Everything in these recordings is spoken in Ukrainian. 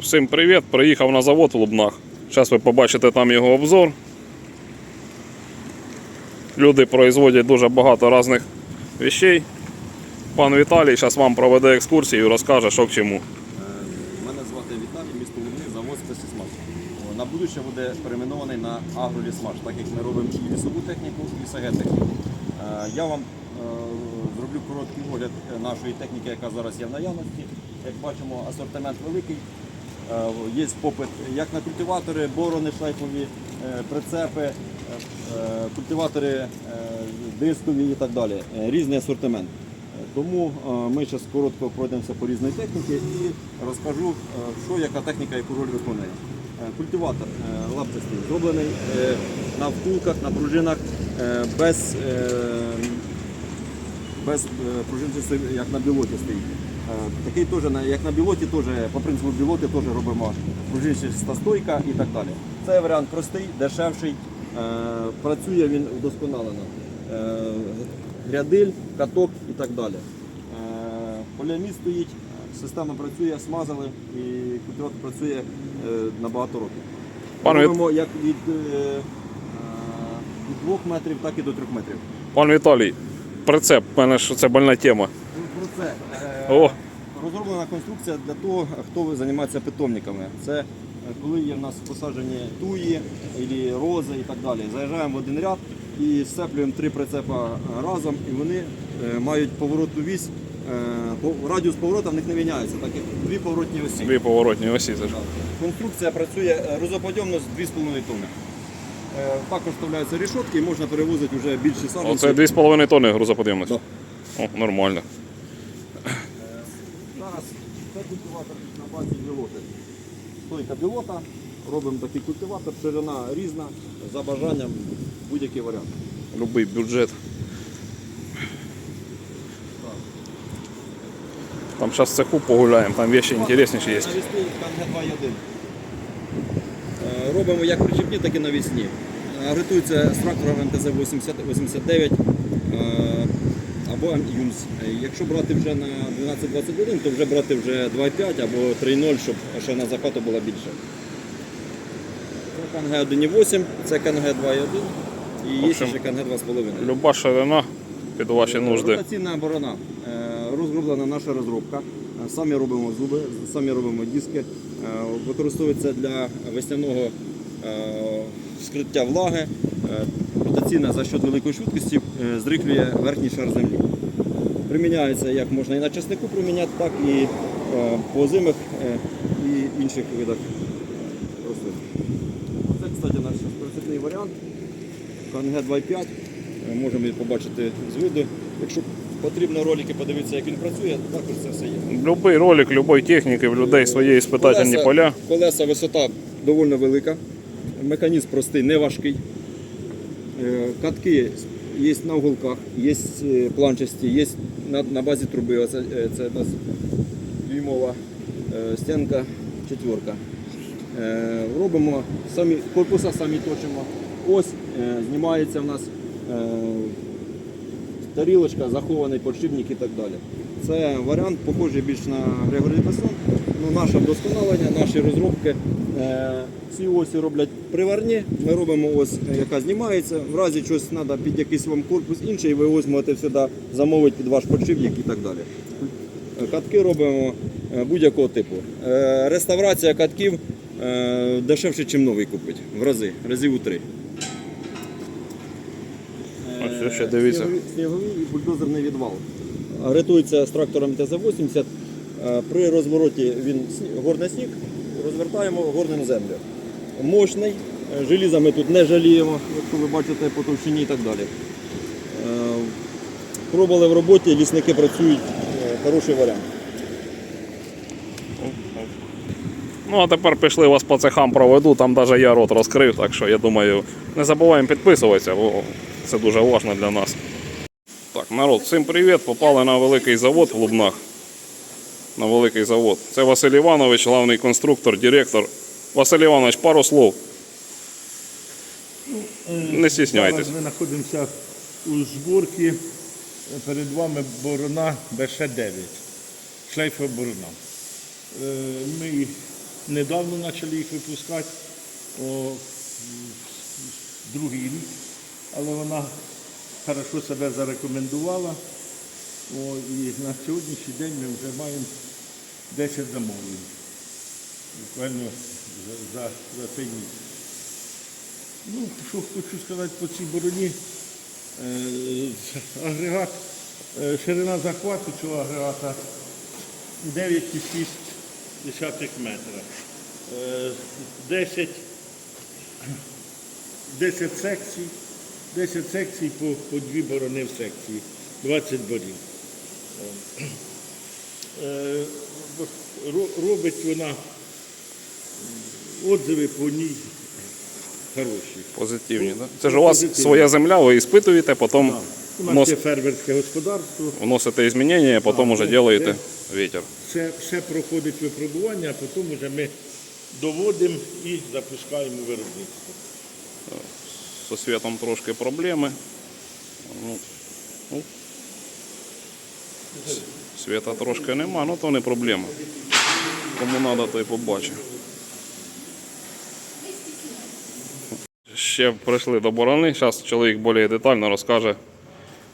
Всім привіт! Приїхав на завод в Лубнах. Зараз ви побачите там його обзор. Люди производять дуже багато різних вещей. Пан Віталій зараз вам проведе екскурсію і розкаже, що к чому. Е, Мене звати Віталій, місто Лубни, завод «Спецлісмаш». На будуще буде перейменований на агролісмаш, так як ми робимо і лісову техніку, і СГ-техніку. Е, Я вам е, зроблю короткий огляд нашої техніки, яка зараз є в наявності. Як бачимо, асортимент великий. Е, Є попит як на культиватори, борони шлейфові, е, прицепи, е, е, культиватори е, дискові і так далі. Е, Різний асортимент. Е, Тому е, ми зараз коротко пройдемося по різної техніці і розкажу, е, що яка техніка яку роль виконує. Е, Культиватор е, лапчастий зроблений е, на втулках, на пружинах е, без, е, без е, як на білоті стоїть. Е, Такий теж, як на білоті, теж, по принципу білоти теж робимо пружинчаста стойка і так далі. Це варіант простий, дешевший, е, працює він вдосконалено. Грядиль, каток і так далі. Поліамід стоїть, система працює, смазали і культиватор працює на багато років. Пане Робимо як від, від 2 метрів, так і до 3 метрів. Пан Віталій, прицеп, в мене ж це больна тема. Ну, Про це. О. Розроблена конструкція для того, хто займається питомниками. Це е, коли є в нас посаджені туї, або рози і так далі. Заїжджаємо в один ряд і сцеплюємо три прицепа разом, і вони е, мають поворотну вісь. е, Радіус поворота в них не міняється, так як дві поворотні осі. Дві поворотні осі. Це ж. Конструкція працює е, розоподйомно з 2,5 тонни. Е, Також вставляються рішотки і можна перевозити вже більші саджанці. Оце 2,5 тонни грузоподйомності. Да. О, нормально. Зараз це культиватор на базі білоти. Стойка білота, робимо такий культиватор, ширина різна, за бажанням будь-який варіант. Любий бюджет. Там зараз в цеху погуляємо, там вещи інтересніші є. Навісний КНГ 2.1. Е, Робимо як причепні, так і навісні. Е, Агритується з трактором МТЗ-89 або ЮМС. Е, Якщо брати вже на 1221, то вже брати вже 2.5 або 3.0, щоб ще на захвату було більше. Це КНГ 1.8, це КНГ 2.1 і є ще КНГ 2.5. Люба ширина під ваші нужди. Ротаційна оборона. Е, Розроблена наша розробка. Е, Самі робимо зуби, самі робимо диски. Е, Використовується для весняного е, скриття влаги. Е, Ротаційна за счет великої швидкості е, зриклює верхній шар землі. Приміняється як можна і на часнику приміняти, так і е, по озимих е, і інших видах рослин. Це, кстати, наш прицепний варіант. КНГ 2.5. Е, Можемо побачити з виду. Якщо потрібно ролики подивитися, як він працює, також це все є. Любий ролик, любої техніки, в людей свої іспитательні Колеса- поля. Колеса висота доволі велика. Механізм простий, не важкий. Е, Катки є на уголках, є е, планчасті, є на, базі труби. Оце, е, це у нас дюймова стінка четверка. Робимо самі, корпуса самі точимо. Ось знімається в нас тарілочка, захований подшипник і так далі. Це варіант похожий більш на Грегорі Бессон. Ну, наше вдосконалення, наші розробки. Е, ці осі роблять приварні. Ми робимо ось, е, яка знімається. В разі щось треба під якийсь вам корпус інший, ви ось можете сюди замовити під ваш подшипник і так далі. Е, Катки робимо будь-якого типу. Реставрація катків дешевше, ніж новий купить. В рази, разів у три. Ось ще дивіться. Сніговий і бульдозерний відвал. Рятується з трактором ТЗ-80. При розвороті він горний сніг, розвертаємо горним землю. Мощний, е, желіза ми тут не жаліємо, якщо ви бачите по товщині і так далі. Е, Пробували в роботі, лісники працюють, е, хороший варіант. Ну а тепер пішли вас по цехам проведу, там навіть я рот розкрив, так що я думаю, не забуваємо підписуватися, бо це дуже важливо для нас. Так, народ, всім привіт! Попали на великий завод в Лубнах. На великий завод. Це Василь Іванович, главний конструктор, директор. Василь Іванович, пару слов. Не стісняйтесь. Зараз ми знаходимося у зборці. Перед вами борона БШ-9. Шлейфова борона. Е, Ми недавно почали їх випускати, о, другий рік, але вона хорошо себе зарекомендувала. О, і на сьогоднішній день ми вже маємо 10 замовлень. Буквально за, за, за цей місяць. Ну, що хочу сказати по цій бороні. Е, агрегат, е, ширина захвату цього агрегата 9,6 метра. Е, 10, 10 секцій, 10 секцій по, по дві борони в секції, 20 борів. Е, ро- Робить вона отзиви по ній хороші. Позитивні, да? Це ж у вас Позитивні. своя земля, ви іспитуєте, потім У нас є фермерське господарство. вносите змінення, а потім А, уже ну, робите вітер. Все, все проходить випробування, а потім вже ми доводимо і запускаємо виробництво. Зі світом трошки проблеми. Ну, Світа трошки нема, ну то не проблема. Кому треба, той побачить. Ще прийшли до борони, зараз чоловік більш детально розкаже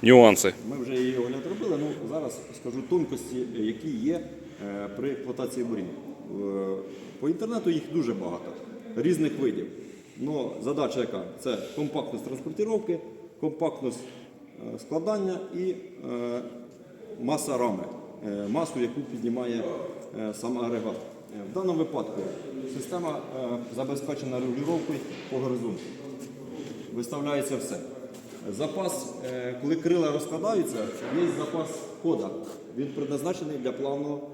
нюанси. Ми вже її огляд робили. Ну зараз скажу тонкості, які є е, при експлуатації бурінь. Е, По інтернету їх дуже багато, різних видів. Но задача яка? Це компактність транспортировки, компактність е, складання і маса рами, е, масу, яку піднімає е, сам агрегат. Е, В даному випадку система забезпечена регулювання по горизонту виставляється все. Запас, коли крила розкладаються, є запас хода. Він предназначений для плавного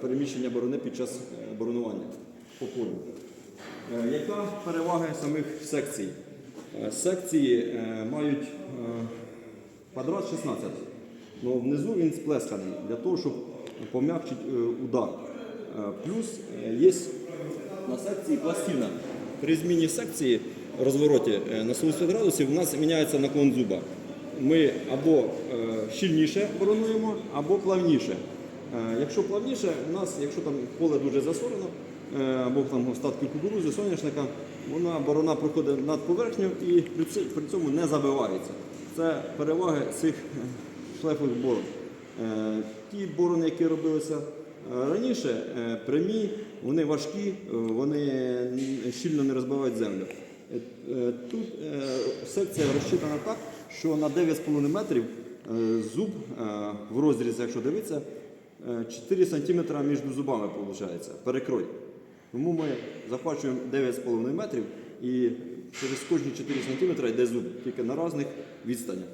переміщення борони під час боронування по полю. Яка перевага самих секцій? Секції мають квадрат 16, але внизу він сплесканий для того, щоб пом'якчити е, удар. Е, Плюс е, є на секції пластина. При зміні секції розвороті на 180 градусів у нас міняється наклон зуба. Ми або щільніше боронуємо, або плавніше. Якщо плавніше, у нас, якщо там поле дуже засорено, або там остатки кукурузи, соняшника, вона борона проходить над поверхню і при цьому не забивається. Це переваги цих шлейфових борон. Е, Ті борони, які робилися е, раніше, е, прямі, вони важкі, вони щільно не розбивають землю. Тут секція розчитана так, що на 9,5 метрів зуб в розрізі, якщо дивитися, е, 4 см між зубами виходить, перекрой. Тому ми захвачуємо 9,5 метрів і через кожні 4 см йде зуб, тільки на різних відстанях.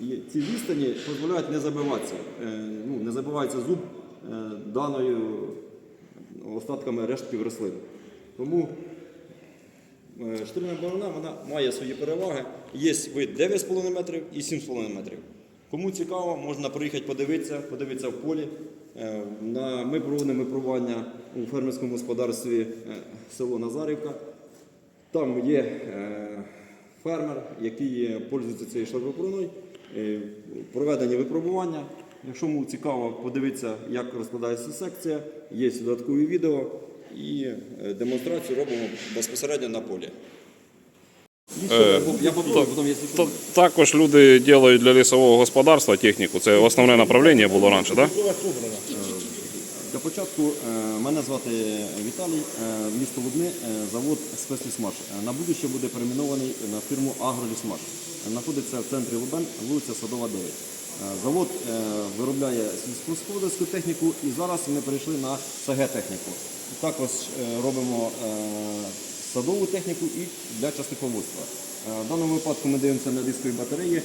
І ці відстані дозволяють не забиватися. Е, Ну, не забивається зуб е, даною остатками рештків рослин. Тому е, штрина борона вона має свої переваги. Є вид 9,5 метрів і 7,5 метрів. Кому цікаво, можна приїхати подивитися, подивитися в полі. Ми проводимо випробування у фермерському господарстві село Назарівка. Там є фермер, який пользується цією шлакопроною. Е, Проведені випробування. Якщо вам цікаво подивитися, як розкладається секція, є додаткові відео і е, демонстрацію робимо безпосередньо на полі. Я потім Та- Також люди роблять для лісового господарства техніку. Це основне направлення було раніше, так? Для початку е, мене звати Віталій, е, місто Лубни, е, завод «Спецлісмаш». На будуще буде перейменований на фірму «Агролісмаш». Знаходиться в центрі Лубен, вулиця Садова, 9. Е, Завод виробляє сільськогосподарську техніку і зараз ми перейшли на СГ-техніку. Також робимо садову техніку і для частиководства. В даному випадку ми дивимося на дискові батареї,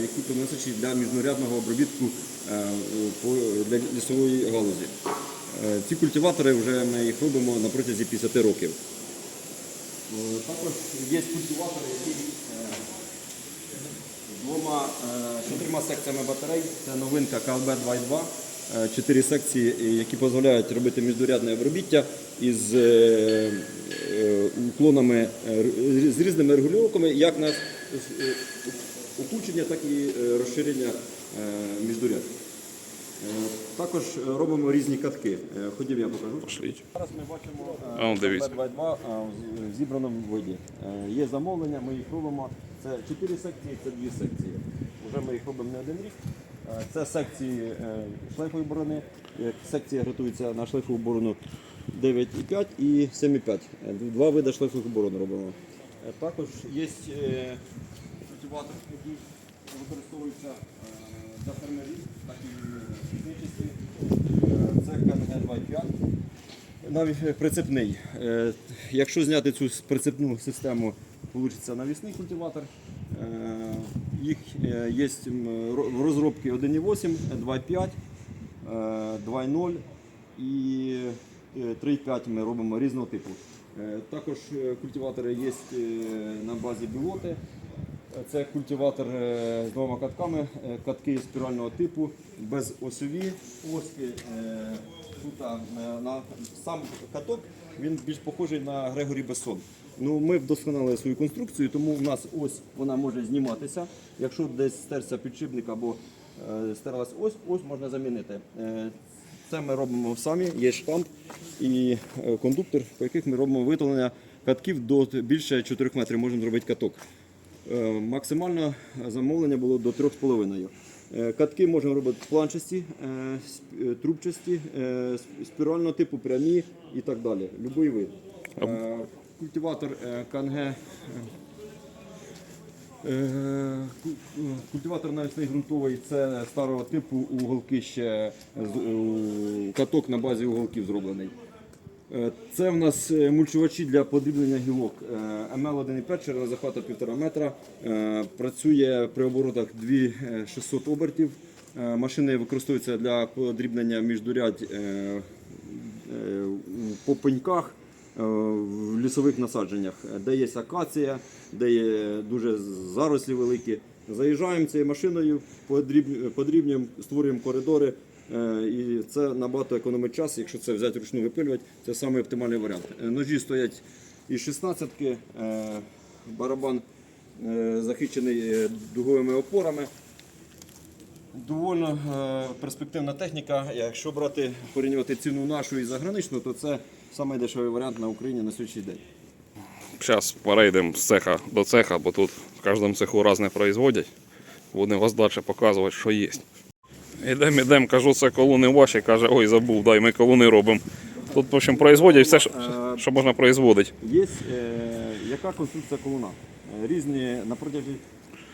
які приносять для міжнарядного обробітку для лісової галузі. Е, Ці культиватори вже ми їх робимо на протязі 50 років. Е, Також є культиватори, які е, двома е, чотирма секціями батарей. Це новинка КЛБ 2.2. Е, Чотири секції, е, які дозволяють робити міждурядне обробіття із е, е, уклонами е, з різними регулюваннями, як на е, укучення, так і е, розширення е, міждуряд. Е, Також е, робимо різні катки. Е, Ходім, я покажу. Пошліть. Зараз ми бачимо А, он. Б22 в зібраному виді. Е, Є замовлення, ми їх робимо. Це 4 секції, це 2 секції. Вже ми їх робимо не один рік. Е, Це секції е, шлейфової борони. Е, Секція готується на шлейфову борону 9,5 і 7,5. Е, Два види шлейфових борони робимо. Е, Також є е, культиватор, який використовується для фермерів, так і. Е, Це КНГ-25 навіть е, прицепний. Е, Якщо зняти цю прицепну систему, вийде навісний культиватор. Е, Їх є в розробці 1.8, 2.5, е, 2.0 і е, 3.5 ми робимо різного типу. Також культиватори є на базі білоти. Це культиватор е, з двома катками, е, катки спірального типу, без осьові оски. Е, Тут на, сам каток він більш похожий на Грегорі Бессон. Ну, ми вдосконалили свою конструкцію, тому в нас ось вона може зніматися. Якщо десь стерся підшипник або стерлась ось, ось можна замінити. Це ми робимо самі, є штамп і кондуктор, по яких ми робимо виготовлення катків до більше 4 метрів можемо зробити каток. Е, Максимально замовлення було до 3,5. Е, Катки можемо робити планчасті, е, трубчасті, спірального типу, прямі і так далі. Любий вид. Культиватор е, КНГ. е, е, ку- е, Культиватор навісний ґрунтовий це старого типу уголки ще каток на базі уголків зроблений. Е, Це в нас е, мульчувачі для подріблення гілок. Е, МЛ-1,5 ширина захвату 1,5 метра. Працює при оборотах 2600 обертів. Машини використовуються для подрібнення міждурядь по пеньках в лісових насадженнях, де є акація, де є дуже зарослі великі. Заїжджаємо цією машиною, подріб- подрібнюємо, створюємо коридори. Е, І це набагато економить час, якщо це взяти ручну випилювати, це саме оптимальний варіант. Е, Ножі стоять із 16-ки, е, барабан захищений дуговими опорами. Доволі перспективна техніка. Якщо брати порівнювати ціну нашу і заграничну, то це найдешевий варіант на Україні на сьогоднішній день. Зараз перейдемо з цеха до цеха, бо тут в кожному цеху різне производять. Будемо вас далі показувати, що є. Ідемо, ідемо, кажу, це колони ваші, каже, ой, забув, дай ми колони робимо. Тут, в общем, производять все, що, що можна производити. Є е, яка конструкція колуна? Е, Різні на протязі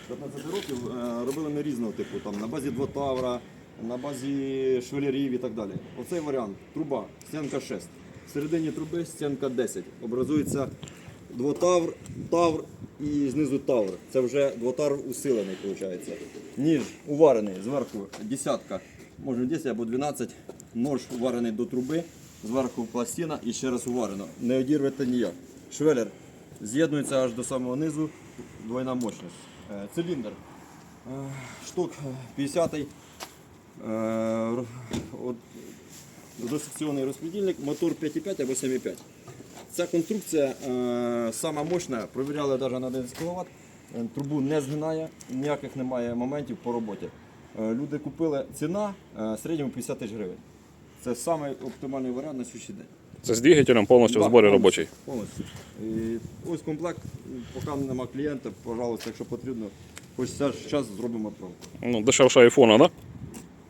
15 років е, робили ми різного типу, там, на базі двотавра, на базі швелярів і так далі. Оцей варіант труба, стінка 6. В середині труби стінка 10. Образується двотавр, тавр і знизу тавр. Це вже двотавр усилений, виходить. Ніж уварений зверху десятка, може 10 або 12. Нож уварений до труби, зверху пластина і ще раз уварено. Не одірвете ніяк. Швелер з'єднується аж до самого низу, двойна мощність. Е, Циліндр. Е, Штук 50-й. Е, ро- от- Двосекційний розподільник, мотор 5,5 або 7,5. Ця конструкця е, сама мощна, провіряли навіть на 11 кВт. Е, Трубу не згинає, ніяких немає моментів по роботі. Е, люди купили ціна е, в середньому 50 тисяч гривень. Це самий оптимальний варіант на сьогоднішній день. Це з двигателем повністю в зборі повністю, робочий. Повністю. І ось комплект, поки нема клієнта, пожалуйста, якщо потрібно, хоч час зробимо відправку. Ну, дешевше айфона, так?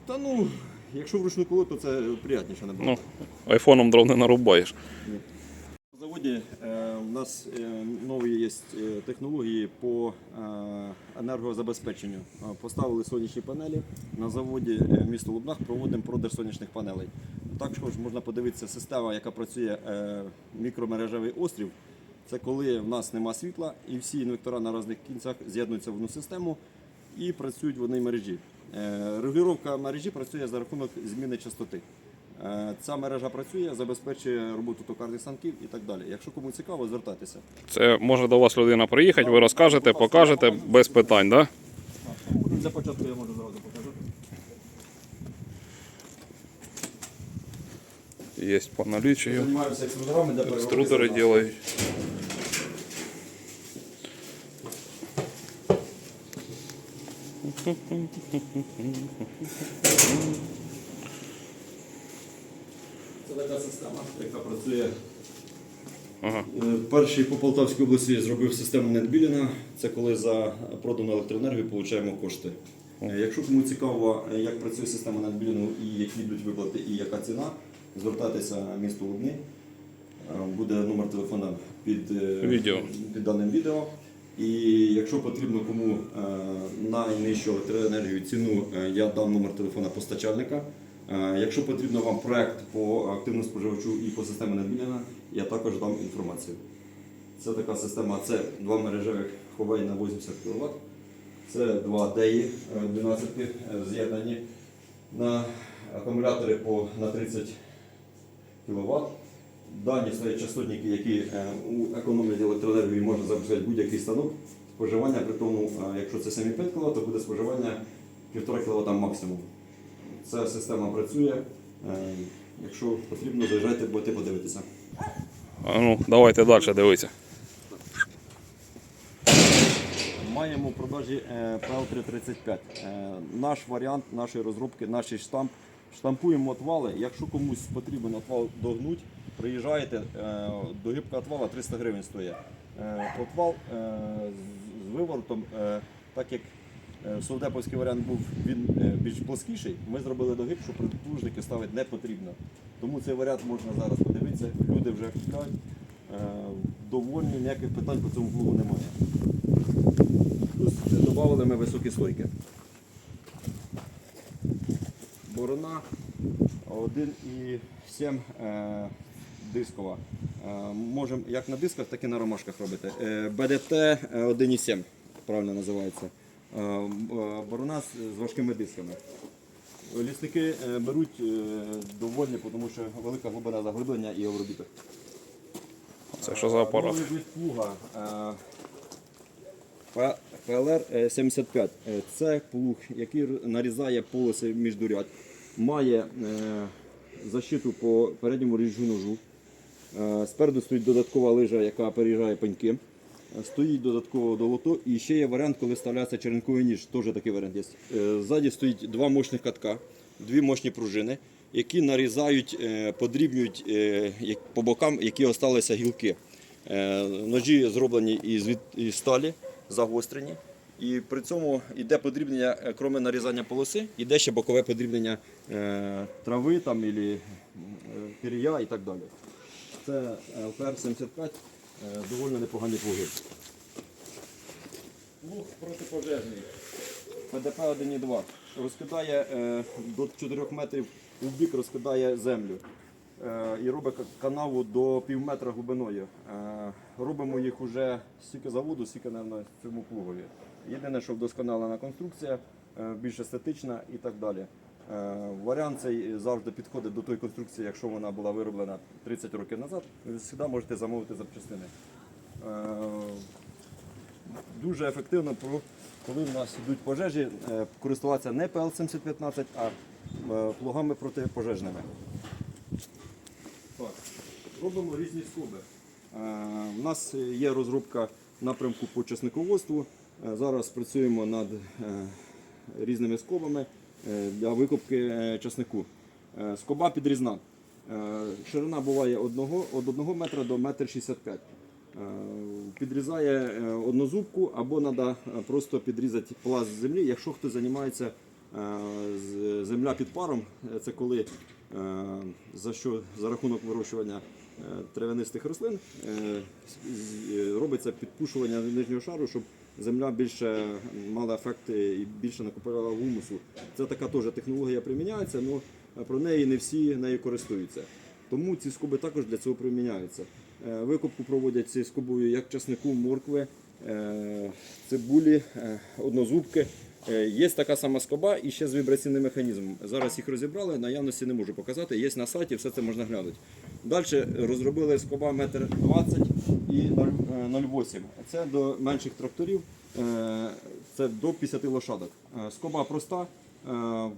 Да? Та ну, якщо вручну колоть, то це приятніше набагато. Ну, айфоном дров не нарубаєш. На заводі е, у нас е, нові є е, технології по енергозабезпеченню. Поставили сонячні панелі. На заводі місто Лубнах проводимо продаж сонячних панелей. Також можна подивитися система, яка працює мікромережевий острів. Це коли в нас нема світла і всі інвектора на різних кінцях з'єднуються в одну систему і працюють в одній мережі. Регулювання мережі працює за рахунок зміни частоти. Е, Ця мережа працює, забезпечує роботу токарних станків і так далі. Якщо кому цікаво, звертайтеся. Це може до вас людина приїхати, ви розкажете, покажете без питань, так? Да? Для початку я можу зразу покажу. Є по наліччю. Займаюся екструдерами для Екструдери. Це така система, яка працює. Ага. Е, Перший по Полтавській області зробив систему Нетбіліна. Це коли за продану електроенергію отримуємо кошти. Е, Якщо кому цікаво, е, як працює система Нетбіліну і які йдуть виплати, і яка ціна, звертайтеся в місто Лубни. Буде номер телефона під, Відео. під даним відео. І якщо потрібно кому найнижчу електроенергію ціну, я дам номер телефона постачальника. Е, Якщо потрібно вам проект по активному споживачу і по системі Нетбіліна, я також дам інформацію. Це така система, це два мережевих Huawei на 80 кВт. Це два DEI 12 е, з'єднані на акумулятори по, на 30 кВт. Дані стоять частотники, які е, економлять електроенергію і можна забезпечити будь-який станок. Споживання, при тому, е, якщо це 7,5 кВт, то буде споживання 1,5 кВт максимум. Ця система працює. Е, Якщо потрібно, заїжджайте, будете подивитися. А ну, давайте далі дивитися. Маємо в продажі е, PL335. Е, Наш варіант нашої розробки, наш штамп. Штампуємо отвали. Якщо комусь потрібен отвал догнуть, приїжджаєте, е, догибка отвала 300 гривень стоїть. Е, Отвал е, з- виворотом, е, так як е, совдеповський варіант був він е, більш плоскіший, ми зробили догиб, що прислужники ставити не потрібно. Тому цей варіант можна зараз подивитися. Люди вже купляють. Е, Довольні, ніяких питань по цьому плугу немає. Плюс додали ми високі стойки. Борона 1,7 е, дискова. Е, Можемо як на дисках, так і на ромашках робити. Е, БДТ е, 1,7 правильно називається. Е, е, Борона з важкими дисками. Лісники е, беруть довольні, тому що велика глибина заглиблення і обробіток. Це що за апарат? Плуга. е, ПЛР 75. Е, Це плуг, який нарізає полоси між міждурядь, має защиту по передньому ріжу ножу. Спереду стоїть додаткова лижа, яка переїжджає пеньки. Стоїть додатково долото. І ще є варіант, коли вставляється черенковий ніж. Теж такий варіант є. Е, Ззаді стоїть два мощних катка, дві мощні пружини, які нарізають, е, подрібнюють е, по бокам, які залишилися гілки. Ножі зроблені із, сталі, загострені. І при цьому йде подрібнення, крім нарізання полоси, йде ще бокове подрібнення трави там, пір'я і так далі. Це ЛПР-75, е, доволі непогані плуги. Плуг протипожежний. ПДП 1,2. Розкидає е, до 4 метрів у бік розкидає землю. Е, і робить канаву до пів метра глибиною. Е, робимо їх уже стільки заводу, стільки на цьому плугові. Єдине, що вдосконалена конструкція, е, більш естетична і так далі. Е, Варіант цей завжди підходить до тої конструкції, якщо вона була вироблена 30 років назад. Ви завжди можете замовити запчастини. Е, дуже ефективно, коли в нас йдуть пожежі, е, користуватися не ПЛ-7015, а плугами протипожежними. Так, робимо різні скоби. У нас є розробка напрямку по часниководству. Зараз працюємо над різними скобами для викупки е, часнику. Е, Скоба підрізна. Е, Ширина буває одного, від 1 метра до 1,65 м. Е, Підрізає е, однозубку або треба просто підрізати пласт землі, якщо хтось займається е, земля під паром, е, це коли е, за що за рахунок вирощування е, травянистих рослин е, робиться підпушування нижнього шару, щоб земля більше мала ефект і більше накопила гумусу. Це така теж технологія приміняється, але про неї не всі нею користуються. Тому ці скоби також для цього приміняються. Е, Викупку проводять ці скобою як часнику, моркви, е, цибулі, е, однозубки. Є така сама скоба і ще з вібраційним механізмом. Зараз їх розібрали, наявності не можу показати. Є на сайті, все це можна глянути. Далі розробили скоба 1,20 м і 0,8 Це до менших тракторів, е, це до 50 лошадок. Е, Скоба проста, е,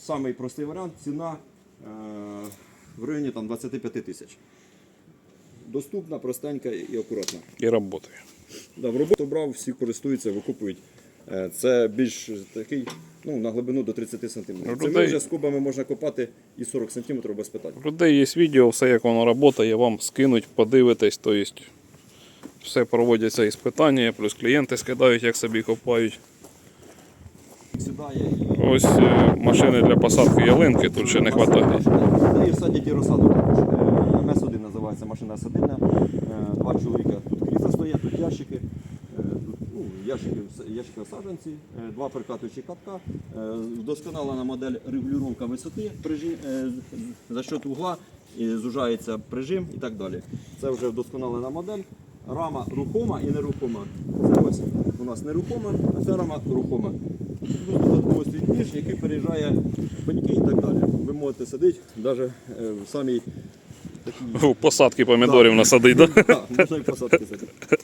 самий простий варіант, ціна е, в районі там, 25 тисяч. Доступна, простенька і акуратна. І працює. Да, в роботу брав, всі користуються, викупують. Е, Це більш такий ну, на глибину до 30 см. Цими Людей- вже скобами можна копати і 40 см без питань. Людей є відео, все як воно працює, вам скинуть, подивитесь. Тобто все проводяться іспитання, плюс клієнти скидають, як собі копають. Ось е, машини для посадки ялинки, тут ще не вистачає. Та і садять і розсаду також. Е, МС-1 називається машина садильна. Е, Два чоловіка тут крісла стоять, тут ящики. Ну, ящики саджанці, е, два перекатуючі катка, е, вдосконалена модель регулювання висоти прижим, е, за счет угла, зужається прижим і так далі. Це вже вдосконалена модель. Рама рухома і нерухома. Це ось у нас нерухома, а ця рама рухома. Тут додатково стоїть який переїжджає пеньки і так далі. Ви можете сидіти навіть в самій посадки помідорів да? так, можна і посадки сидіти.